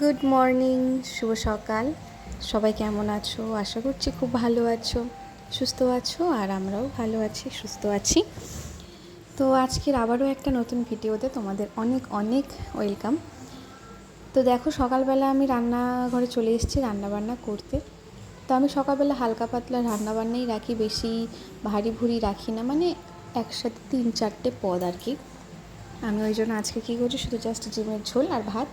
Good morning শুভ সকাল। সবাই কেমন আছো? আশা করছি খুব ভালো আছো। সুস্থ আছো আর আমরাও ভালো আছি, সুস্থ আছি। তো আজকের আবারও একটা নতুন ভিডিওতে তোমাদের অনেক অনেক ওয়েলকাম। তো দেখো, সকালবেলা আমি রান্নাঘরে চলে এসেছি রান্নাবান্না করতে। তো আমি সকালবেলা হালকা পাতলা রান্নাবান্নাই রাখি, বেশি ভারী ভুরি রাখি না মানে একসাথে তিন চারটে পদ আর কি। আমি ওই জন্য আজকে কী করছি, শুধু জাস্ট ডিমের ঝোল আর ভাত।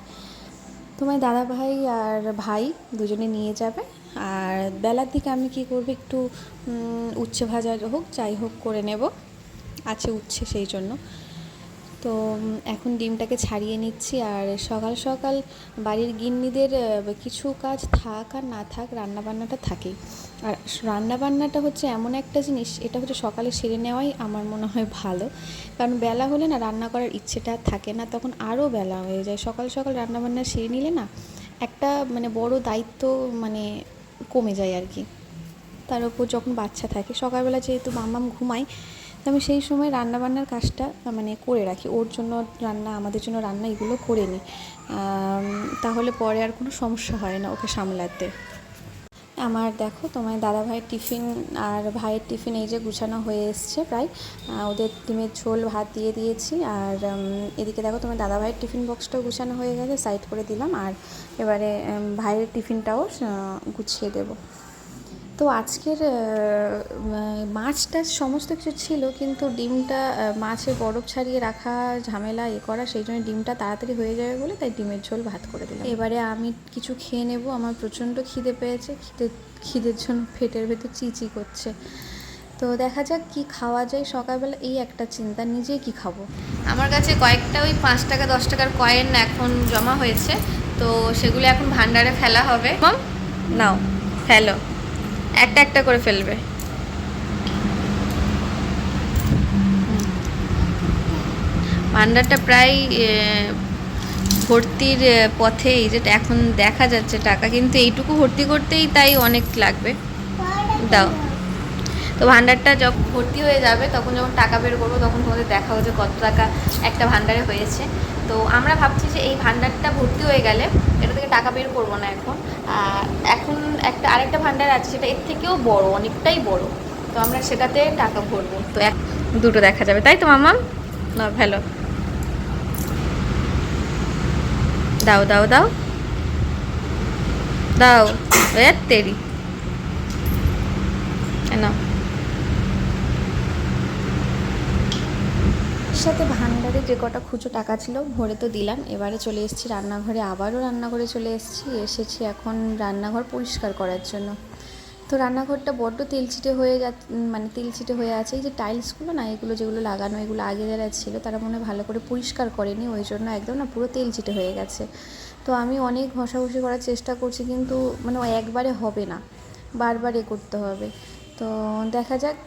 তোমার দাদা ভাই আর ভাই দুজনে নিয়ে যাবে। আর বেলার দিকে আমি কি করব একটু উচ্ছে ভাজা হোক, যাই হোক করে নেব। আছে উচ্ছে সেই জন্য। তো এখন ডিমটাকে ছাড়িয়ে নিচ্ছি আর সকাল সকাল বাড়ির গিন্নিদের কিছু কাজ থাক আর না থাক রান্নাবান্নাটা থাকেই। আর রান্নাবান্নাটা হচ্ছে এমন একটা জিনিস, এটা হচ্ছে সকালে সেরে নেওয়াই আমার মনে হয় ভালো। কারণ বেলা হলে না রান্না করার ইচ্ছেটা থাকে না, তখন আরও বেলা হয়ে যায়। সকাল সকাল রান্নাবান্না সেরে নিলে না একটা মানে বড় দায়িত্ব মানে কমে যায় আর কি। তার উপর যখন বাচ্চা থাকে, সকালবেলা যেহেতু মাম্মাম ঘুমায় আমি সেই সময় রান্নাবান্নার কাজটা মানে করে রাখি। ওর জন্য রান্না, আমাদের জন্য রান্না এগুলো করে নিই। তাহলে পরে আর কোনো সমস্যা হয় না ওকে সামলাতে। আমার দেখো, তোমার দাদা ভাইয়ের টিফিন আর ভাইয়ের টিফিন এই যে গুছানো হয়ে এসছে প্রায়। ওদের ডিমের ঝোল, ভাত দিয়ে দিয়েছি। আর এদিকে দেখো তোমার দাদা ভাইয়ের টিফিন বক্সটাও গুছানো হয়ে গেছে, সাইড করে দিলাম। আর এবারে ভাইয়ের টিফিনটাও গুছিয়ে দেবো। তো আজকের মাছটা সমস্ত কিছু ছিল কিন্তু ডিমটা মাছের বরফ ছাড়িয়ে রাখা ঝামেলা এ করা সেই জন্য ডিমটা তাড়াতাড়ি হয়ে যাবে বলে তাই ডিমের ঝোল ভাত করে দিলাম। এবারে আমি কিছু খেয়ে নেব আমার প্রচণ্ড খিদে পেয়েছে খিদে খিদের জন্য পেটের ভেতর চিচি করছে। তো দেখা যাক কি খাওয়া যায় সকালবেলা এই একটা চিন্তা নিজে কি খাব? আমার কাছে কয়েকটা ওই পাঁচ টাকা দশ টাকার কয়েন এখন জমা হয়েছে তো সেগুলো এখন ভান্ডারে ফেলা হবে। নাও ফেলো। একটা একটা করে ফেলবে। ভান্ডারটা প্রায় ভর্তির পথেই যেটা এখন দেখা যাচ্ছে টাকা, কিন্তু এইটুকু ভর্তি করতেই তাই অনেক লাগবে। দাও। তো ভান্ডারটা যখন ভর্তি হয়ে যাবে, তখন যখন টাকা বের করব, তখন তোমাদের দেখাবো যে কত টাকা একটা ভান্ডারে হয়েছে। তো আমরা ভাবছি যে এই ভান্ডারটা ভর্তি হয়ে গেলে এটা থেকে টাকা বের করব না এখন। এখন একটা আরেকটা ভান্ডার আছে, সেটা এর থেকেও বড়, অনেকটাই বড়। তো আমরা সেটাতে টাকা ভরবো। তো এক দুটো দেখা যাবে, তাই তো মামাম? না, ভালো। দাও দাও দাও। দাও, এর তেরি না সাথে ভান্ডারে যে কটা খুচো টাকা ছিল ভরে তো দিলাম। এবারে চলে এসেছি রান্নাঘরে, আবারও রান্নাঘরে চলে এসেছি। এসেছি এখন রান্নাঘর পরিষ্কার করার জন্য। তো রান্নাঘরটা বড্ড তেলছিটে হয়ে যা মানে তেলছিটে হয়ে আছে। এই যে টাইলসগুলো না, এগুলো যেগুলো লাগানো, এগুলো আগে যারা ছিল তারা মনে ভালো করে পরিষ্কার করেনি। ওই জন্য একদম না পুরো তেলছিটে হয়ে গেছে। তো আমি অনেক ঘষাঘষি করার চেষ্টা করছি কিন্তু মানে একবারে হবে না। বারবার এ করতে হবে। তো দেখা যাক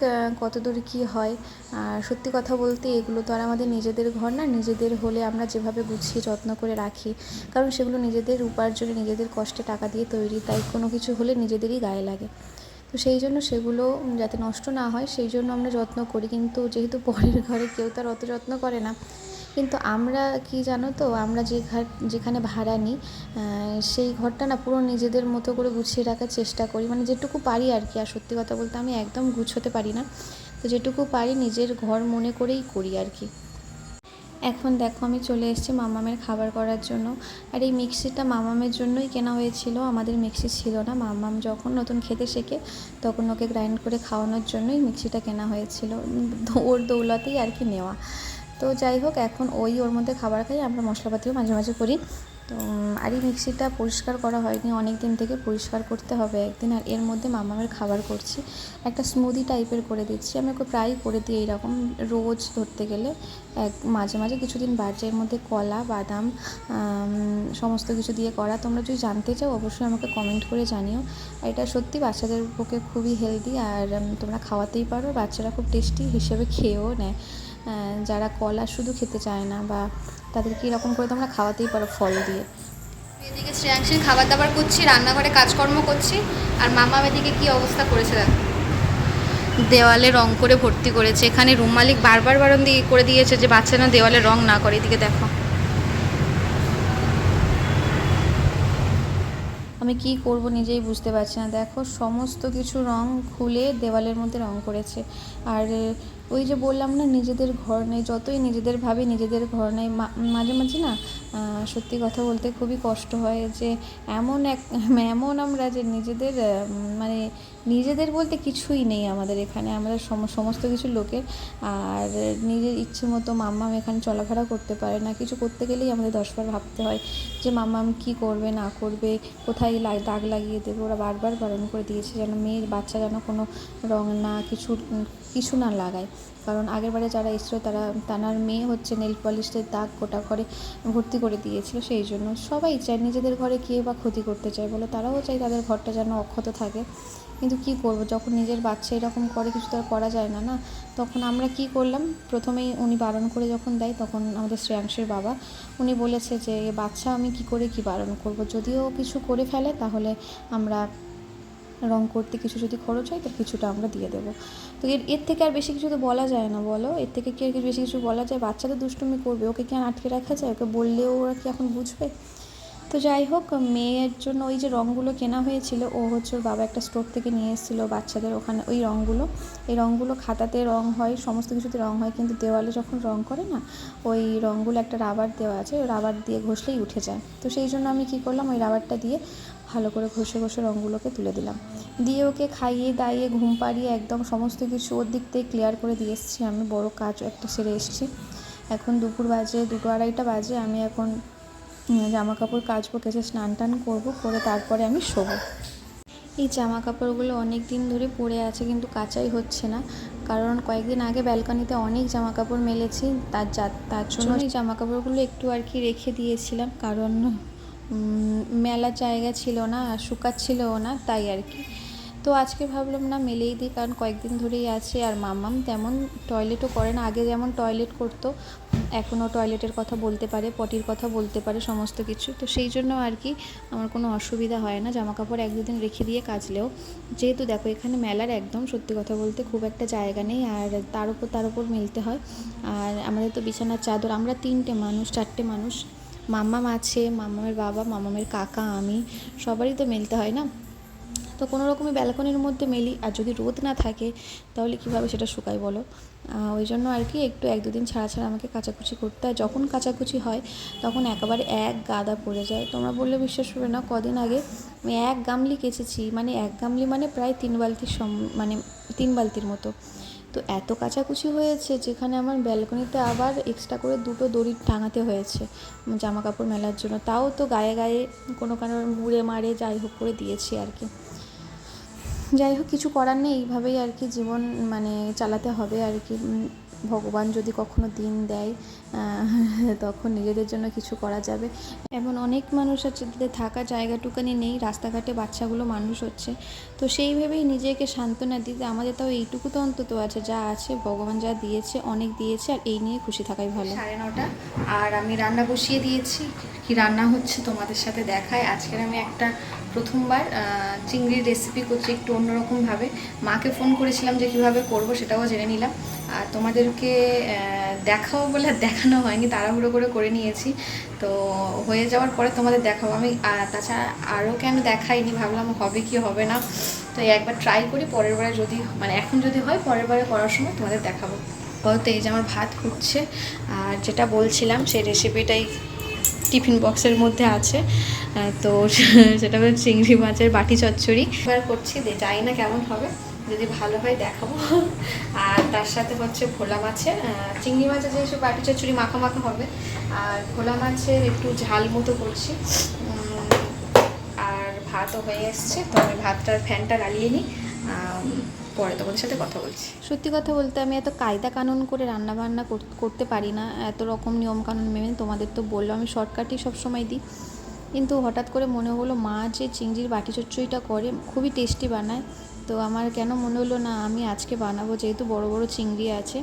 কত দূর কী হয়। আর সত্যি কথা বলতে এগুলো তো আর আমাদের নিজেদের ঘর না, নিজেদের হলে আমরা যেভাবে গুছিয়ে যত্ন করে রাখি। কারণ সেগুলো নিজেদের উপার্জনে, নিজেদের কষ্টে টাকা দিয়ে তৈরি, তাই কোনো কিছু হলে নিজেদেরই গায়ে লাগে। তো সেই জন্য সেগুলো যাতে নষ্ট না হয়, সেই জন্য আমরা যত্ন করি। কিন্তু যেহেতু পরের ঘরে কেউ তার অত যত্ন করে না কিন্তু আমরা কি জানো তো, আমরা যে ঘর, যেখানে ভাড়া নিই সেই ঘরটা না পুরো নিজেদের মতো করে গুছিয়ে রাখার চেষ্টা করি। মানে যেটুকু পারি আর কি, আর সত্যি কথা বলতে আমি একদম গুছোতে পারি না। তো যেটুকু পারি নিজের ঘর মনে করেই করি আর কি। এখন দেখো আমি চলে এসেছি মামামের খাবার করার জন্য। আর এই মিক্সিটা মামামের জন্যই কেনা হয়েছিল, আমাদের মিক্সি ছিল না। মামাম যখন নতুন খেতে শেখে, তখন ওকে গ্রাইন্ড করে খাওয়ানোর জন্যই মিক্সিটা কেনা হয়েছিল। ওর দৌলতেই আর কি নেওয়া। তো যাই হোক, এখন ওই ওর মধ্যে খাবার খাই, আমরা মশলাপাতিও মাঝে মাঝে করি। তো আর এই মিক্সিটা পরিষ্কার করা হয়নি অনেক দিন থেকে পরিষ্কার করতে হবে একদিন, আর এর মধ্যে মামামের খাবার করছি। একটা স্মুদি টাইপের করে দিচ্ছি, আমি ওকে প্রায় করে দিই এইরকম, রোজ ধরতে গেলে। এক, মাঝে মাঝে কিছুদিন বাড়ছে, এর মধ্যে কলা, বাদাম সমস্ত কিছু দিয়ে করা। তোমরা যদি জানতে চাও, অবশ্যই আমাকে কমেন্ট করে জানিও। এটা সত্যি বাচ্চাদের পক্ষে খুবই হেলদি আর তোমরা খাওয়াতেই পারো, বাচ্চারা খুব টেস্টি হিসেবে খেয়েও নেয়। যারা কলা শুধু খেতে চায় না বা তাদেরকে এরকম করে তোমরা খাওয়াতেই পারো ফল দিয়ে? এদিকে শ্রেয়াংশীর খাবার দাবার করছি রান্নাঘরে কাজকর্ম করছি আর মামা এদিকে কি অবস্থা করেছে দেখো। দেওয়ালে রং করে ভর্তি করেছে এখানে রুম মালিক বারবার বারণ দিয়ে করে দিয়েছে যে বাচ্চা না দেওয়ালে রং না করে এদিকে দেখো। আমি কি করব নিজেই বুঝতে পারছি না। দেখো সমস্ত কিছু রং খুলে দেওয়ালের মধ্যে রং করেছে। আর ওই যে বললাম না, নিজেদের ঘর নেই, যতই নিজেদের ভাবে, নিজেদের ঘর নেই মাঝে মাঝে না সত্যি কথা বলতে খুবই কষ্ট হয় যে এমন এক এমন আমরা যে নিজেদের মানে নিজেদের বলতে কিছুই নেই আমাদের এখানে আমাদের সম- সমস্ত কিছু লোকের, আর নিজের ইচ্ছে মতো মাম্মাম এখানে চলাফেরা করতে পারে না, কিছু করতে গেলেই আমাদের দশবার ভাবতে হয় যে মাম্মাম কী করবে, না করবে, কোথায় দাগ লাগিয়ে দেবে, ওরা বারবার বারণ করে দিয়েছে যেন মেয়ের বাচ্চা যেন কোনো রং না, কিছু কিছু না লাগায়। কারণ আগেরবারে যারা এসেছিল তারা, তানার মেয়ে হচ্ছে নেল পলিশের দাগ গোটা করে ভর্তি করে দিয়েছিল, সেই জন্য সবাই চায় নিজেদের ঘরে কে বা ক্ষতি করতে চায় বলো, তারাও চায় তাদের ঘরটা যেন অক্ষত থাকে। কিন্তু কি করব, যখন নিজের বাচ্চা এরকম করে, কিছু তো আর করা যায় না না? তখন আমরা কি করলাম, প্রথমেই উনি বারণ করে যখন দেয়, তখন আমাদের শ্রেয়াংশের বাবা, উনি বলেছে যে বাচ্চা আমি কি করে কি বারণ করব? যদিও কিছু করে ফেলে, তাহলে আমরা রং করতে কিছু যদি খরচ হয় তার কিছুটা আমরা দিয়ে দেবো। তো এর এর থেকে আর বেশি কিছু তো বলা যায় না, বলো? এর থেকে কি আর বেশি কিছু বলা যায়? বাচ্চা তো দুষ্টুমি করবে, ওকে কি আর আটকে রাখা যায়? ওকে বললেও ওরা কি এখন বুঝবে? তো যাই হোক, মেয়ের জন্য ওই যে রঙগুলো কেনা হয়েছিল, ও হচ্ছে ওর বাবা একটা স্টোর থেকে নিয়ে এসেছিল বাচ্চাদের ওখানে, ওই রঙগুলো এই রঙগুলো খাতাতে রং হয়, সমস্ত কিছুতে রং হয়, কিন্তু দেওয়ালে যখন রং করে না, ওই রঙগুলো একটা রাবার দেওয়া আছে, ওই রাবার দিয়ে ঘষলেই উঠে যায়। তো সেই জন্য আমি কী করলাম, ওই রাবারটা দিয়ে ভালো করে ঘষে ঘষে রঙগুলোকে তুলে দিলাম। দিয়ে ওকে খাইয়ে দাইয়ে ঘুম পাড়িয়ে একদম সমস্ত কিছু ওর দিক থেকে ক্লিয়ার করে দিয়ে এসেছি। আমি বড় কাজ একটা সেরে এসেছি। এখন দুপুর বাজে দুটো আড়াইটা বাজে। আমি এখন জামা কাপড় কাচবো কেচে স্নান টান করব করে তারপরে আমি শোবো। এই জামা কাপড়গুলো অনেক দিন ধরে পরে আছে কিন্তু কাচাই হচ্ছে না। কারণ কয়েকদিন আগে ব্যালকনিতে অনেক জামা কাপড় মেলেছি। তার যা তার জন্য এই জামা কাপড়গুলো একটু আর কি রেখে দিয়েছিলাম। কারণ মেলার জায়গা ছিল না আর শুকাচ্ছিলও না, তাই আর কি। তো আজকে ভাবলাম, না, মেলেই দিই, কারণ কয়েকদিন ধরেই আছে, আর মাম্মাম তেমন টয়লেটও করে না। আগে যেমন টয়লেট করতো, এখনও টয়লেটের কথা বলতে পারে পটির কথা বলতে পারে, সমস্ত কিছু। তো সেই জন্য আর কি, আমার কোনো অসুবিধা হয় না জামা কাপড় এক দুদিন রেখে দিয়ে কাচলেও। যেহেতু দেখো, এখানে মেলার একদম, সত্যি কথা বলতে, খুব একটা জায়গা নেই, আর তার উপর তার উপর মিলতে হয়। আর আমাদের তো বিছানার চাদর, আমরা তিনটে মানুষ, চারটে মানুষ। মাম্মাম আছে, মাম্মামের বাবা, মাম্মামের কাকা, আমি, সবারই তো মেলতে হয় না? তো কোনো রকমে ব্যালকনির মধ্যে মেলি, আর যদি রোদ না থাকে, তাহলে কীভাবে সেটা শুকায় বলো? ওই জন্য আর কি একটু এক দুদিন ছাড়া ছাড়া আমাকে কাচাকুচি করতে হয়। যখন কাচাকুচি হয়, তখন একেবারে এক গাদা পড়ে যায়। তোমরা বললে বিশ্বাস করবে না, কদিন আগে আমি এক গামলি কেচেছি। মানে এক গামলি মানে প্রায় তিন বালতির সম মানে তিন বালতির মতো। তো এত কাচাকুচি হয়েছে যেখানে আমার ব্যালকনিতে আবার এক্সট্রা করে দুটো দড়ি টাঙাতে হয়েছে জামা কাপড় মেলার জন্য। তাও তো গায়ে গায়ে কোনো কারণ মুড়ে মারে যাই হোক করে দিয়েছি আর কি। যাই হোক, কিছু করার নেই, এইভাবেই আর কি জীবন মানে চালাতে হবে আর কি। ভগবান যদি কখনো দিন দেয় তখন নিজেদের জন্য কিছু করা যাবে। এমন অনেক মানুষ আছে যাদের থাকার জায়গাটুকানি নেই, রাস্তাঘাটে বাচ্চাগুলো মানুষ হচ্ছে। তো সেই ভেবেই নিজেকে সান্ত্বনা দিতে আমাদের তাও এইটুকু তো অন্তত আছে, যা আছে, ভগবান যা দিয়েছে, অনেক দিয়েছে, আর এই নিয়ে খুশি থাকাই ভালো। সাড়ে নটা, আর আমি রান্না বসিয়ে দিয়েছি। কি রান্না হচ্ছে তোমাদের সাথে দেখায়। আজকের আমি একটা প্রথমবার চিংড়ির রেসিপি করছি একটু অন্যরকমভাবে। মাকে ফোন করেছিলাম যে কীভাবে করব সেটাও জেনে নিলাম। আর তোমাদেরকে দেখাও বলে দেখানো হয়নি, তাড়াহুড়ো করে করে নিয়েছি। তো হয়ে যাওয়ার পরে তোমাদের দেখাবো। আমি তাছাড়া আরও কেন দেখাইনি, ভাবলাম হবে কি হবে না। তো একবার ট্রাই করি, পরের বারে যদি মানে এখন যদি হয়, পরের বারে করার সময় তোমাদের দেখাবো। তো এই যে আমার ভাত ফুটছে, আর যেটা বলছিলাম সেই রেসিপিটাই টিফিন বক্সের মধ্যে আছে। তো সেটা হচ্ছে চিংড়ি মাছের বাটি চচ্চড়ি। এবার করছি জানি না কেমন হবে। যদি ভালো হয় দেখাবো। আর তার সাথে হচ্ছে ভোলা মাছের চিংড়ি মাছের যেসব বাটি চচ্চড়ি মাখা মাখা হবে, আর ভোলা মাছের একটু ঝাল মতো করছি। আর ভাতও হয়ে এসছে, তো আমি ভাতটার ফ্যানটা জ্বালিয়ে নিই। পরে তোমাদের সাথে কথা বলছি। সত্যি কথা বলতে আমি এত কায়দা কানুন করে রান্না বান্না করতে পারি না, এত রকম নিয়ম কানুন মেনে তোমাদের তো বলল আমি শর্টকাটই সবসময় দিই। কিন্তু হঠাৎ করে মনে হলো, মা যে চিংড়ির বাটি চচ্চড়িটা করে, খুবই টেস্টি বানায়। তো আমার কেন মনে হলো না, আমি আজকে বানাবো, যেহেতু বড় বড় চিংড়ি আছে।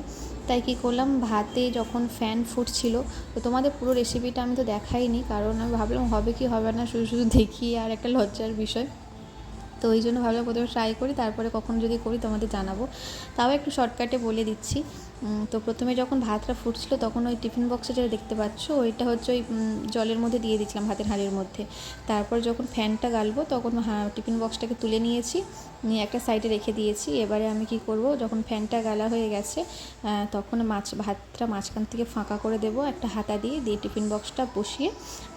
তাই কী করলাম, ভাতে যখন ফ্যান ফুটছিল, তো তোমাদের পুরো রেসিপিটা আমি তো দেখাইনি, কারণ আমি ভাবলাম হবে কি হবে না, শুধু শুধু দেখি আর একটা লজ্জার বিষয়। তো ওই জন্য ভাবলাম প্রথমে ট্রাই করি, তারপরে কখন যদি করি তোমাদের জানাব। তাও একটু শর্টকাটে বলে দিচ্ছি। তো প্রথমে যখন ভাতটা ফুটছিল তখন ওই টিফিন বক্সে যেটা দেখতে পাচ্ছ, ওইটা হচ্ছে ওই জলের মধ্যে দিয়ে দিচ্ছিলাম ভাতের হাঁড়ির মধ্যে। তারপর যখন ফ্যানটা গালবো তখন টিফিন বক্সটাকে তুলে নিয়েছি, নিয়ে একটা সাইডে রেখে দিয়েছি। এবারে আমি কি করব, যখন ফ্যানটা গালা হয়ে গেছে তখন মাছ, ভাতটা মাঝখান থেকে ফাঁকা করে দেব, একটা হাতা দিয়ে দিয়ে টিফিন বক্সটা বসিয়ে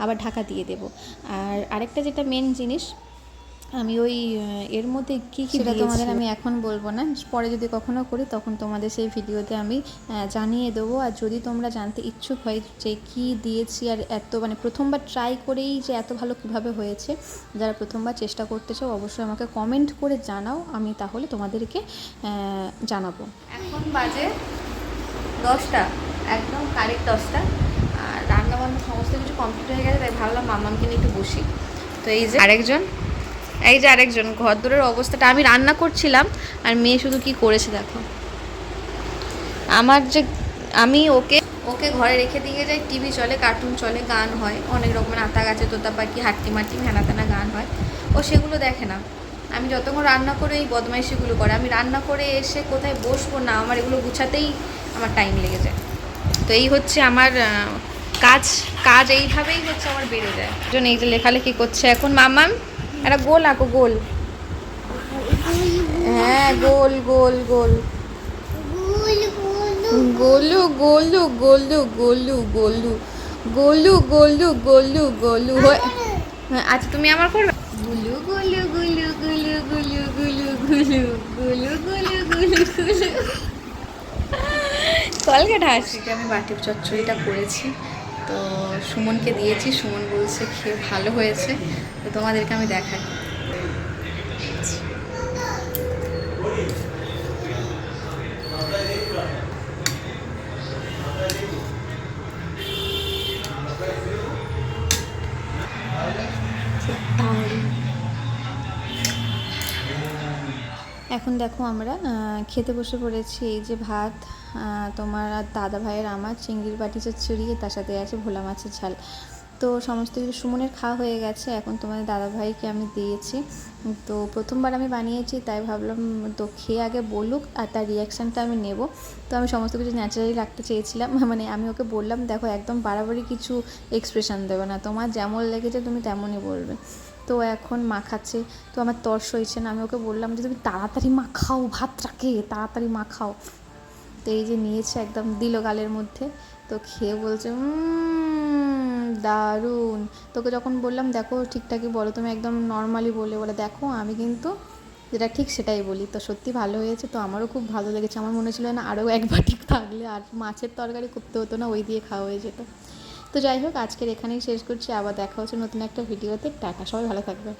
আবার ঢাকা দিয়ে দেব। আর আরেকটা যেটা মেন জিনিস আমি ওই এর মধ্যে কী কি সেটা তোমাদের আমি এখন বলব না। পরে যদি কখনো করি তখন তোমাদের সেই ভিডিওতে আমি জানিয়ে দেবো। আর যদি তোমরা জানতে ইচ্ছুক হয় যে কি দিয়েছি আর এত মানে প্রথমবার ট্রাই করেই যে এত ভালো কীভাবে হয়েছে যারা প্রথমবার চেষ্টা করতে চাও অবশ্যই আমাকে কমেন্ট করে জানাও। আমি তাহলে তোমাদেরকে জানাব। এখন বাজে দশটা একদম কারেক্ট দশটা। আর রান্না বান্না সমস্ত কিছু কমপ্লিট হয়ে গেছে তাই ভাবলাম মামামকে নিয়ে একটু বসি। তো এই যে আরেকজন এই যে আরেকজন, ঘর দূরের অবস্থাটা আমি রান্না করছিলাম, আর মেয়ে শুধু কি করেছে দেখো। আমার যে, আমি ওকে ওকে ঘরে রেখে দিয়ে যাই, টিভি চলে, কার্টুন চলে, গান হয়, অনেক রকমের আতা গাছে তোতা পাখি হাট্টি মাটি হেনা তেনা গান হয়। ও সেগুলো দেখে না। আমি যতক্ষণ রান্না করে এই বদমাইশিগুলো করে, আমি রান্না করে এসে কোথায় বসবো না, আমার এগুলো গুছাতেই আমার টাইম লেগে যায়। তো এই হচ্ছে আমার কাজ কাজ এইভাবেই হচ্ছে আমার বেড়ে যায়। জন্য এই যে লেখালেখি করছে এখন। মামাম একটা গোল আঁকো গোল হ্যাঁ গোল গোল গোল গোলু গোলু গোলু গোলু গোলু গোলু গোলু গোলু গোলু হয়ে হ্যাঁ, আচ্ছা তুমি আমার করবে গুলু গুলু গুলু গুলু গুলু গুলু গুলু গুলু গুলু গুলু গুলু কলকাতা হাসি আমি বাটি চচ্চড়িটা করেছি তো সুমনকে দিয়েছি। সুমন বলছে, খেয়ে ভালো হয়েছে। তো তোমাদেরকে আমি দেখাই। এখন দেখো আমরা খেতে বসে পড়েছি এই যে ভাত। তোমার আর দাদা ভাইয়ের আমার চিংড়ির বাটি চচ্চড়ি তার সাথে আছে ভোলা মাছের ঝাল। তো সমস্ত কিছু সুমনের খাওয়া হয়ে গেছে, এখন তোমাদের দাদা ভাইকে আমি দিয়েছি। তো প্রথমবার আমি বানিয়েছি, তাই ভাবলাম, তো খেয়ে আগে বলুক আর তার রিয়াকশানটা আমি নেব। তো আমি সমস্ত কিছু ন্যাচারালি রাখতে চেয়েছিলাম মানে আমি ওকে বললাম, দেখো, একদম বাড়াবাড়ি কিছু এক্সপ্রেশন দেবে না, তোমার যেমন লেগেছে তুমি তেমনই বলবে। তো এখন মাখাচ্ছে তো আমার তর্স হয়েছে না, আমি ওকে বললাম যে, তুমি তাড়াতাড়ি মাখাও ভাতটাকে, তাড়াতাড়ি মাখাও তো এই যে নিয়েছে একদম দিল গালের মধ্যে। তো খেয়ে বলছে "উম, দারুণ। তোকে যখন বললাম দেখো ঠিকঠাকই বলো তুমি একদম নর্মালি বলে বলে দেখো আমি কিন্তু যেটা ঠিক সেটাই বলি। তো সত্যি ভালো হয়েছে তো আমারও খুব ভালো লেগেছে। আমার মনে ছিল না আরও এক বাটি থাকলে আর মাছের তরকারি করতে হতো না ওই দিয়ে খাওয়া হয়ে যেত। তো যাই হোক আজকের এখানেই শেষ করছি আবার দেখা হচ্ছে নতুন একটা ভিডিওতে। টাটা সবাই ভালো থাকবে।